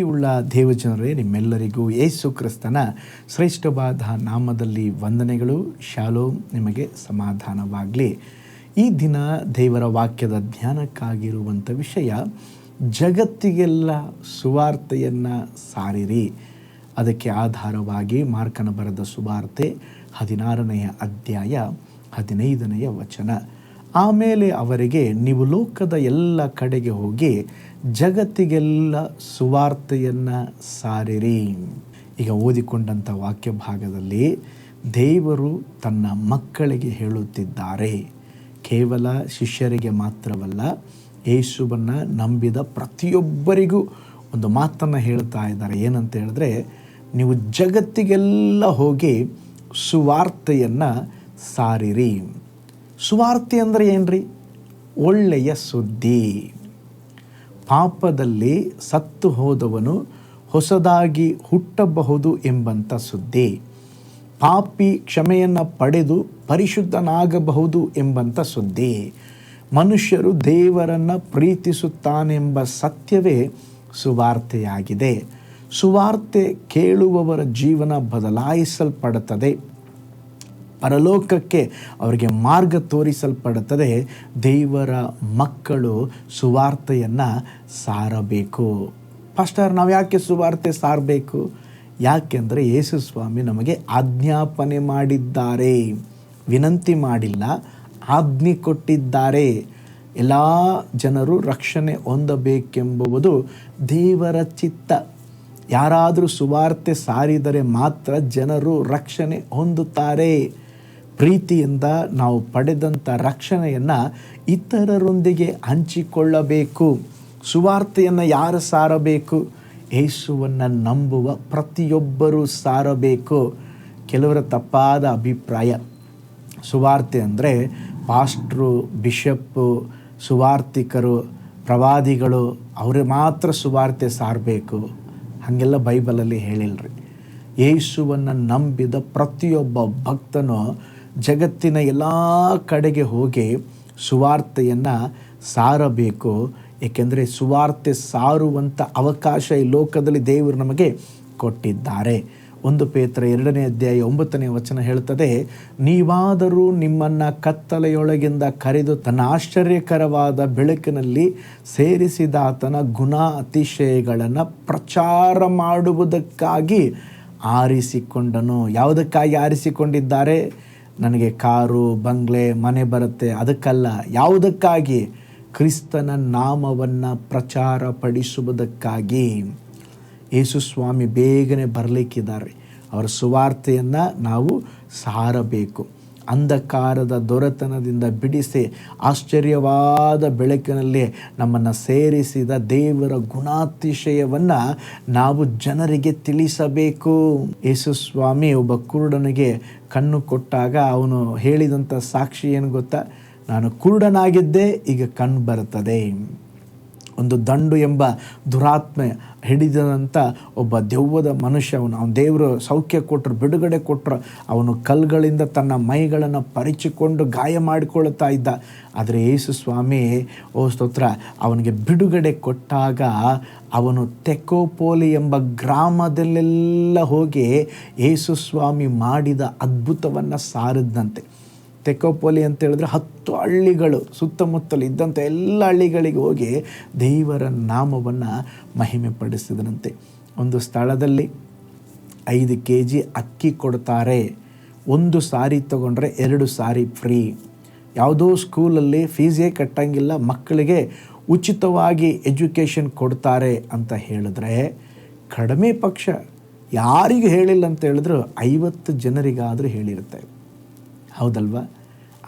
ಪ್ರೀತಿಯುಳ್ಳ ದೇವಜನರೇ, ನಿಮ್ಮೆಲ್ಲರಿಗೂ ಯೇಸು ಕ್ರಿಸ್ತನ ಶ್ರೇಷ್ಠವಾದ ನಾಮದಲ್ಲಿ ವಂದನೆಗಳು. ಶಾಲೋ ನಿಮಗೆ ಸಮಾಧಾನವಾಗಲಿ. ಈ ದಿನ ದೇವರ ವಾಕ್ಯದ ಧ್ಯಾನಕ್ಕಾಗಿರುವಂಥ ವಿಷಯ, ಜಗತ್ತಿಗೆಲ್ಲ ಸುವಾರ್ತೆಯನ್ನು ಸಾರಿರಿ. ಅದಕ್ಕೆ ಆಧಾರವಾಗಿ ಮಾರ್ಕನ ಬರೆದ ಸುವಾರ್ತೆ ಹದಿನಾರನೆಯ ಅಧ್ಯಾಯ ಹದಿನೈದನೆಯ ವಚನ. ಆಮೇಲೆ ಅವರಿಗೆ ನೀವು ಲೋಕದ ಎಲ್ಲ ಕಡೆಗೆ ಹೋಗಿ ಜಗತ್ತಿಗೆಲ್ಲ ಸುವಾರ್ತೆಯನ್ನು ಸಾರಿರಿ. ಈಗ ಓದಿಕೊಂಡಂಥ ವಾಕ್ಯ ಭಾಗದಲ್ಲಿ ದೇವರು ತನ್ನ ಮಕ್ಕಳಿಗೆ ಹೇಳುತ್ತಿದ್ದಾರೆ. ಕೇವಲ ಶಿಷ್ಯರಿಗೆ ಮಾತ್ರವಲ್ಲ, ಯೇಸುವನ್ನು ನಂಬಿದ ಪ್ರತಿಯೊಬ್ಬರಿಗೂ ಒಂದು ಮಾತನ್ನು ಹೇಳ್ತಾ ಇದ್ದಾರೆ. ಏನಂತ ಹೇಳಿದ್ರೆ, ನೀವು ಜಗತ್ತಿಗೆಲ್ಲ ಹೋಗಿ ಸುವಾರ್ತೆಯನ್ನು ಸಾರಿರಿ. ಸುವಾರ್ತೆ ಅಂದರೆ ಏನ್ರಿ? ಒಳ್ಳೆಯ ಸುದ್ದಿ. ಪಾಪದಲ್ಲಿ ಸತ್ತು ಹೋದವನು ಹೊಸದಾಗಿ ಹುಟ್ಟಬಹುದು ಎಂಬಂಥ ಸುದ್ದಿ. ಪಾಪಿ ಕ್ಷಮೆಯನ್ನು ಪಡೆದು ಪರಿಶುದ್ಧನಾಗಬಹುದು ಎಂಬಂಥ ಸುದ್ದಿ. ಮನುಷ್ಯರು ದೇವರನ್ನು ಪ್ರೀತಿಸುತ್ತಾನೆಂಬ ಸತ್ಯವೇ ಸುವಾರ್ತೆಯಾಗಿದೆ. ಸುವಾರ್ತೆ ಕೇಳುವವರ ಜೀವನ ಬದಲಾಯಿಸಲ್ಪಡುತ್ತದೆ. ಪರಲೋಕಕ್ಕೆ ಅವರಿಗೆ ಮಾರ್ಗ ತೋರಿಸಲ್ಪಡುತ್ತದೆ. ದೇವರ ಮಕ್ಕಳು ಸುವಾರ್ತೆಯನ್ನು ಸಾರಬೇಕು. ಫಸ್ಟರ್ ನಾವು ಯಾಕೆ ಸುವಾರ್ತೆ ಸಾರಬೇಕು? ಯಾಕೆಂದರೆ ಯೇಸು ಸ್ವಾಮಿ ನಮಗೆ ಆಜ್ಞಾಪನೆ ಮಾಡಿದ್ದಾರೆ. ವಿನಂತಿ ಮಾಡಿಲ್ಲ, ಆಜ್ಞೆ ಕೊಟ್ಟಿದ್ದಾರೆ. ಎಲ್ಲ ಜನರು ರಕ್ಷಣೆ ಹೊಂದಬೇಕೆಂಬುವುದು ದೇವರ ಚಿತ್ತ. ಯಾರಾದರೂ ಸುವಾರ್ತೆ ಸಾರಿದರೆ ಮಾತ್ರ ಜನರು ರಕ್ಷಣೆ ಹೊಂದುತ್ತಾರೆ. ಪ್ರೀತಿಯಿಂದ ನಾವು ಪಡೆದಂಥ ರಕ್ಷಣೆಯನ್ನು ಇತರರೊಂದಿಗೆ ಹಂಚಿಕೊಳ್ಳಬೇಕು. ಸುವಾರ್ತೆಯನ್ನು ಯಾರು ಸಾರಬೇಕು? ಯೇಸುವನ್ನು ನಂಬುವ ಪ್ರತಿಯೊಬ್ಬರೂ ಸಾರಬೇಕು. ಕೆಲವರ ತಪ್ಪಾದ ಅಭಿಪ್ರಾಯ. ಸುವಾರ್ತೆ ಅಂದರೆ ಪಾಸ್ಟ್ರು, ಬಿಷಪ್ಪು, ಸುವಾರ್ತಿಕರು, ಪ್ರವಾದಿಗಳು, ಅವರೇ ಮಾತ್ರ ಸುವಾರ್ತೆ ಸಾರಬೇಕು. ಹಾಗೆಲ್ಲ ಬೈಬಲಲ್ಲಿ ಹೇಳಿಲ್ರಿ. ಯೇಸುವನ್ನು ನಂಬಿದ ಪ್ರತಿಯೊಬ್ಬ ಭಕ್ತನು ಜಗತ್ತಿನ ಎಲ್ಲ ಕಡೆಗೆ ಹೋಗಿ ಸುವಾರ್ತೆಯನ್ನು ಸಾರಬೇಕು. ಏಕೆಂದರೆ ಸುವಾರ್ತೆ ಸಾರುವಂಥ ಅವಕಾಶ ಈ ಲೋಕದಲ್ಲಿ ದೇವರು ನಮಗೆ ಕೊಟ್ಟಿದ್ದಾರೆ. ಒಂದು ಪೇತ್ರ ಎರಡನೇ ಅಧ್ಯಾಯ ಒಂಬತ್ತನೇ ವಚನ ಹೇಳ್ತದೆ, ನೀವಾದರೂ ನಿಮ್ಮನ್ನು ಕತ್ತಲೆಯೊಳಗಿಂದ ಕರೆದು ತನ್ನ ಆಶ್ಚರ್ಯಕರವಾದ ಬೆಳಕಿನಲ್ಲಿ ಸೇರಿಸಿದ ಆತನ ಗುಣ ಅತಿಶಯಗಳನ್ನು ಪ್ರಚಾರ ಮಾಡುವುದಕ್ಕಾಗಿ ಆರಿಸಿಕೊಂಡನು. ಯಾವುದಕ್ಕಾಗಿ ಆರಿಸಿಕೊಂಡಿದ್ದಾರೆ? ನನಗೆ ಕಾರು, ಬಂಗ್ಲೆ, ಮನೆ ಬರುತ್ತೆ. ಅದಕ್ಕಲ್ಲ, ಯಾವುದಕ್ಕಾಗಿ? ಕ್ರಿಸ್ತನ ನಾಮವನ್ನು ಪ್ರಚಾರ ಪಡಿಸುವುದಕ್ಕಾಗಿ ಯೇಸು ಸ್ವಾಮಿ ಬೇಗನೆ ಬರಲಿಕ್ಕಿದ್ದಾರೆ. ಅವರ ಸುವಾರ್ತೆಯನ್ನು ನಾವು ಸಾರಬೇಕು. ಅಂಧಕಾರದ ದೊರೆತನದಿಂದ ಬಿಡಿಸಿ ಆಶ್ಚರ್ಯವಾದ ಬೆಳಕಿನಲ್ಲಿ ನಮ್ಮನ್ನು ಸೇರಿಸಿದ ದೇವರ ಗುಣಾತಿಶಯವನ್ನು ನಾವು ಜನರಿಗೆ ತಿಳಿಸಬೇಕು. ಯೇಸು ಸ್ವಾಮಿ ಒಬ್ಬ ಕುರುಡನಿಗೆ ಕಣ್ಣು ಕೊಟ್ಟಾಗ ಅವನು ಹೇಳಿದಂಥ ಸಾಕ್ಷಿ ಏನು ಗೊತ್ತಾ? ನಾನು ಕುರುಡನಾಗಿದ್ದೆ, ಈಗ ಕಣ್ಣು ಬರುತ್ತದೆ. ಒಂದು ದಂಡು ಎಂಬ ದುರಾತ್ಮೆ ಹಿಡಿದಂಥ ಒಬ್ಬ ದೆವ್ವದ ಮನುಷ್ಯ ಅವನು. ಅವನು ದೇವರು ಸೌಖ್ಯ ಕೊಟ್ಟರು ಬಿಡುಗಡೆ ಕೊಟ್ಟರು ಅವನು ಕಲ್ಗಳಿಂದ ತನ್ನ ಮೈಗಳನ್ನು ಪರಿಚಿಕೊಂಡು ಗಾಯ ಮಾಡಿಕೊಳ್ತಾ ಇದ್ದ. ಆದರೆ ಯೇಸು ಸ್ವಾಮಿ, ಓ ಸ್ತೋತ್ರ, ಅವನಿಗೆ ಬಿಡುಗಡೆ ಕೊಟ್ಟಾಗ ಅವನು ತೆಕೋಪೋಲಿ ಎಂಬ ಗ್ರಾಮದಲ್ಲೆಲ್ಲ ಹೋಗಿ ಯೇಸು ಸ್ವಾಮಿ ಮಾಡಿದ ಅದ್ಭುತವನ್ನು ಸಾರಿದಂತೆ. ತೆಕೋಪೊಲಿ ಅಂತ ಹೇಳಿದ್ರೆ ಹತ್ತು ಹಳ್ಳಿಗಳು, ಸುತ್ತಮುತ್ತಲು ಇದ್ದಂಥ ಎಲ್ಲ ಹಳ್ಳಿಗಳಿಗೆ ಹೋಗಿ ದೇವರ ನಾಮವನ್ನು ಮಹಿಮೆ ಪಡಿಸಿದನಂತೆ ಒಂದು ಸ್ಥಳದಲ್ಲಿ ಐದು ಕೆ ಜಿ ಅಕ್ಕಿ ಕೊಡ್ತಾರೆ. ಒಂದು ಸಾರಿ ತಗೊಂಡ್ರೆ ಎರಡು ಸಾರಿ ಫ್ರೀ. ಯಾವುದೋ ಸ್ಕೂಲಲ್ಲಿ ಫೀಸೇ ಕಟ್ಟಂಗಿಲ್ಲ, ಮಕ್ಕಳಿಗೆ ಉಚಿತವಾಗಿ ಎಜುಕೇಷನ್ ಕೊಡ್ತಾರೆ ಅಂತ ಹೇಳಿದ್ರೆ ಕಡಿಮೆ ಪಕ್ಷ ಯಾರಿಗೂ ಹೇಳಿಲ್ಲ ಅಂತ ಹೇಳಿದ್ರು ಐವತ್ತು ಜನರಿಗಾದರೂ ಹೇಳಿರ್ತಾರೆ ಹೌದಲ್ವಾ?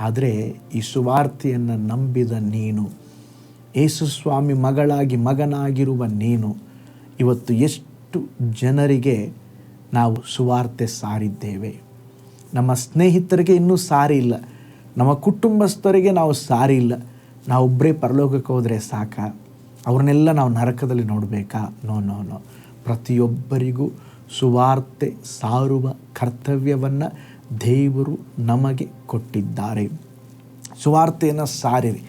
ಆದರೆ ಈ ಸುವಾರ್ತೆಯನ್ನು ನಂಬಿದ ನೀನು ಯೇಸು ಸ್ವಾಮಿ ಮಗಳಾಗಿ ಮಗನಾಗಿರುವ ನೀನು, ಇವತ್ತು ಎಷ್ಟು ಜನರಿಗೆ ನಾವು ಸುವಾರ್ತೆ ಸಾರಿದ್ದೇವೆ. ನಮ್ಮ ಸ್ನೇಹಿತರಿಗೆ ಇನ್ನೂ ಸಾರಿ ಇಲ್ಲ. ನಮ್ಮ ಕುಟುಂಬಸ್ಥರಿಗೆ ನಾವು ಸಾರಿ ಇಲ್ಲ. ನಾವೊಬ್ಬರೇ ಪರಲೋಕಕ್ಕೆ ಹೋದರೆ ಸಾಕ. ಅವ್ರನ್ನೆಲ್ಲ ನಾವು ನರಕದಲ್ಲಿ ನೋಡಬೇಕಾ? No no no. ಪ್ರತಿಯೊಬ್ಬರಿಗೂ ಸುವಾರ್ತೆ ಸಾರುವ ಕರ್ತವ್ಯವನ್ನು ದೇವರು ನಮಗೆ ಕೊಟ್ಟಿದ್ದಾರೆ. ಸುವಾರ್ತೆಯನ್ನು ಸಾರಿರಿ.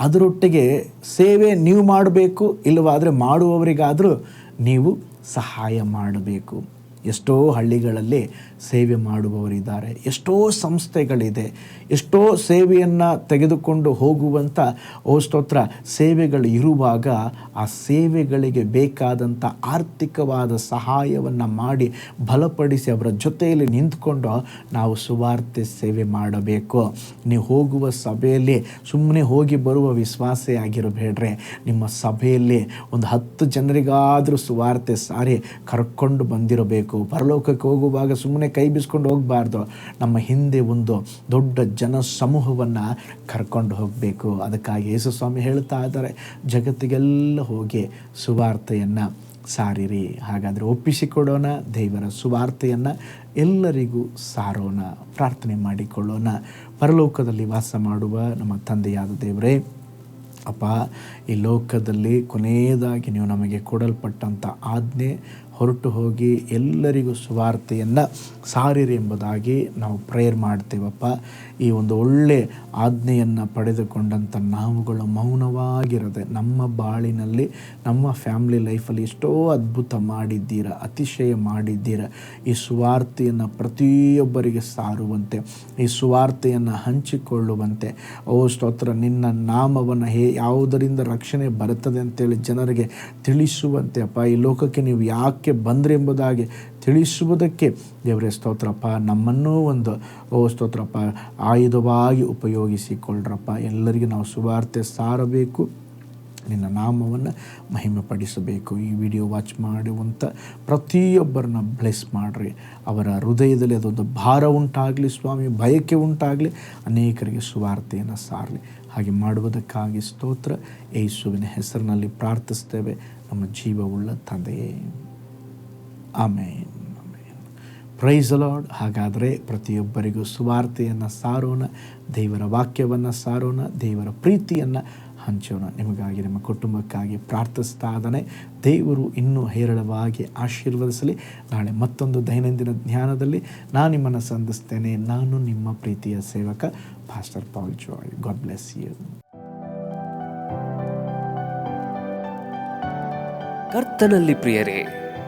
ಅದರೊಟ್ಟಿಗೆ ಸೇವೆ ನೀವು ಮಾಡಬೇಕು ಇಲ್ಲವಾದರೆ ಮಾಡುವವರಿಗಾದರೂ ನೀವು ಸಹಾಯ ಮಾಡಬೇಕು. ಎಷ್ಟೋ ಹಳ್ಳಿಗಳಲ್ಲಿ ಸೇವೆ ಮಾಡುವವರಿದ್ದಾರೆ. ಎಷ್ಟೋ ಸಂಸ್ಥೆಗಳಿದೆ. ಎಷ್ಟೋ ಸೇವೆಯನ್ನು ತೆಗೆದುಕೊಂಡು ಹೋಗುವಂಥ ಓ ಸ್ತೋತ್ರ, ಸೇವೆಗಳು ಇರುವಾಗ ಆ ಸೇವೆಗಳಿಗೆ ಬೇಕಾದಂಥ ಆರ್ಥಿಕವಾದ ಸಹಾಯವನ್ನು ಮಾಡಿ ಬಲಪಡಿಸಿ ಅವರ ಜೊತೆಯಲ್ಲಿ ನಿಂತ್ಕೊಂಡು ನಾವು ಸುವಾರ್ತೆ ಸೇವೆ ಮಾಡಬೇಕು. ನೀವು ಹೋಗುವ ಸಭೆಯಲ್ಲಿ ಸುಮ್ಮನೆ ಹೋಗಿ ಬರುವ ವಿಶ್ವಾಸೇ ಆಗಿರಬೇಡ್ರೆ. ನಿಮ್ಮ ಸಭೆಯಲ್ಲಿ ಒಂದು ಹತ್ತು ಜನರಿಗಾದರೂ ಸುವಾರ್ತೆ ಸಾರಿ ಕರ್ಕೊಂಡು ಬಂದಿರಬೇಕು. ಪರಲೋಕಕ್ಕೆ ಹೋಗುವಾಗ ಸುಮ್ಮನೆ ಕೈ ಬಿಸ್ಕೊಂಡು ಹೋಗಬಾರ್ದು. ನಮ್ಮ ಹಿಂದೆ ಒಂದು ದೊಡ್ಡ ಜನ ಸಮೂಹವನ್ನು ಕರ್ಕೊಂಡು ಹೋಗಬೇಕು. ಅದಕ್ಕಾಗಿ ಯೇಸು ಸ್ವಾಮಿ ಹೇಳ್ತಾ ಇದ್ದಾರೆ, ಜಗತ್ತಿಗೆಲ್ಲ ಹೋಗಿ ಸುವಾರ್ತೆಯನ್ನು ಸಾರಿರಿ. ಹಾಗಾದರೆ ಒಪ್ಪಿಸಿಕೊಡೋಣ, ದೇವರ ಸುವಾರ್ತೆಯನ್ನು ಎಲ್ಲರಿಗೂ ಸಾರೋಣ. ಪ್ರಾರ್ಥನೆ ಮಾಡಿಕೊಳ್ಳೋಣ. ಪರಲೋಕದಲ್ಲಿ ವಾಸ ಮಾಡುವ ನಮ್ಮ ತಂದೆಯಾದ ದೇವರೇ, ಅಪ್ಪ, ಈ ಲೋಕದಲ್ಲಿ ಕೊನೆಯದಾಗಿ ನೀವು ನಮಗೆ ಕೊಡಲ್ಪಟ್ಟಂಥ ಆಜ್ಞೆ ಹೊರಟು ಹೋಗಿ ಎಲ್ಲರಿಗೂ ಸುವಾರ್ತೆಯನ್ನು ಸಾರಿರಿ ಎಂಬುದಾಗಿ ನಾವು ಪ್ರೇಯರ್ ಮಾಡ್ತೇವಪ್ಪ. ಈ ಒಂದು ಒಳ್ಳೆ ಆಜ್ಞೆಯನ್ನು ಪಡೆದುಕೊಂಡಂಥ ನಾವುಗಳು ಮೌನವಾಗಿರದೆ ನಮ್ಮ ಬಾಳಿನಲ್ಲಿ, ನಮ್ಮ ಫ್ಯಾಮ್ಲಿ ಲೈಫಲ್ಲಿ ಎಷ್ಟೋ ಅದ್ಭುತ ಮಾಡಿದ್ದೀರ, ಅತಿಶಯ ಮಾಡಿದ್ದೀರ, ಈ ಸುವಾರ್ತೆಯನ್ನು ಪ್ರತಿಯೊಬ್ಬರಿಗೆ ಸಾರುವಂತೆ, ಈ ಸುವಾರ್ತೆಯನ್ನು ಹಂಚಿಕೊಳ್ಳುವಂತೆ. ಓ ಸ್ತೋತ್ರ, ನಿನ್ನ ನಾಮವನ್ನು ಹೇ, ಯಾವುದರಿಂದ ರಕ್ಷಣೆ ಬರುತ್ತದೆ ಅಂತೇಳಿ ಜನರಿಗೆ ತಿಳಿಸುವಂತೆ ಅಪ್ಪ. ಈ ಲೋಕಕ್ಕೆ ನೀವು ಯಾಕೆ ಬಂದ್ರಿ ಎಂಬುದಾಗಿ ತಿಳಿಸುವುದಕ್ಕೆ ದೇವರೇ ಸ್ತೋತ್ರಪ್ಪ, ನಮ್ಮನ್ನು ಒಂದು, ಓ ಸ್ತೋತ್ರಪ್ಪ, ಆಯುಧವಾಗಿ ಉಪಯೋಗಿಸಿಕೊಳ್ಳ್ರಪ್ಪ. ಎಲ್ಲರಿಗೂ ನಾವು ಸುವಾರ್ತೆ ಸಾರಬೇಕು, ನಿನ್ನ ನಾಮವನ್ನು ಮಹಿಮೆಪಡಿಸಬೇಕು. ಈ ವಿಡಿಯೋ ವಾಚ್ ಮಾಡುವಂಥ ಪ್ರತಿಯೊಬ್ಬರನ್ನ ಬ್ಲೆಸ್ ಮಾಡಿರಿ. ಅವರ ಹೃದಯದಲ್ಲಿ ಅದೊಂದು ಭಾರ ಉಂಟಾಗಲಿ ಸ್ವಾಮಿ, ಬಯಕೆ ಉಂಟಾಗಲಿ, ಅನೇಕರಿಗೆ ಸುವಾರ್ತೆಯನ್ನು ಸಾರಲಿ. ಹಾಗೆ ಮಾಡುವುದಕ್ಕಾಗಿ ಸ್ತೋತ್ರ, ಯೇಸುವಿನ ಹೆಸರಿನಲ್ಲಿ ಪ್ರಾರ್ಥಿಸ್ತೇವೆ. ನಮ್ಮ ಜೀವವುಳ್ಳ ತಂದೆಯೇ. ಆಮೇನ್. ಪ್ರೈಸ್ ಲಾರ್ಡ್ ಹಾಗಾದರೆ ಪ್ರತಿಯೊಬ್ಬರಿಗೂ ಸುವಾರ್ತೆಯನ್ನು ಸಾರೋಣ, ದೇವರ ವಾಕ್ಯವನ್ನು ಸಾರೋಣ, ದೇವರ ಪ್ರೀತಿಯನ್ನು ಹಂಚೋಣ. ನಿಮಗಾಗಿ, ನಿಮ್ಮ ಕುಟುಂಬಕ್ಕಾಗಿ ಪ್ರಾರ್ಥಿಸ್ತಾದನೆ ದೇವರು ಇನ್ನೂ ಹೇರಳವಾಗಿ ಆಶೀರ್ವದಿಸಲಿ. ನಾಳೆ ಮತ್ತೊಂದು ದೈನಂದಿನ ಜ್ಞಾನದಲ್ಲಿ ನಾನು ನಿಮ್ಮನ್ನು ಸಂಧಿಸ್ತೇನೆ. ನಾನು ನಿಮ್ಮ ಪ್ರೀತಿಯ ಸೇವಕ pastor Paul Joy God bless you ಕರ್ತನಲ್ಲಿ ಪ್ರಿಯರೇ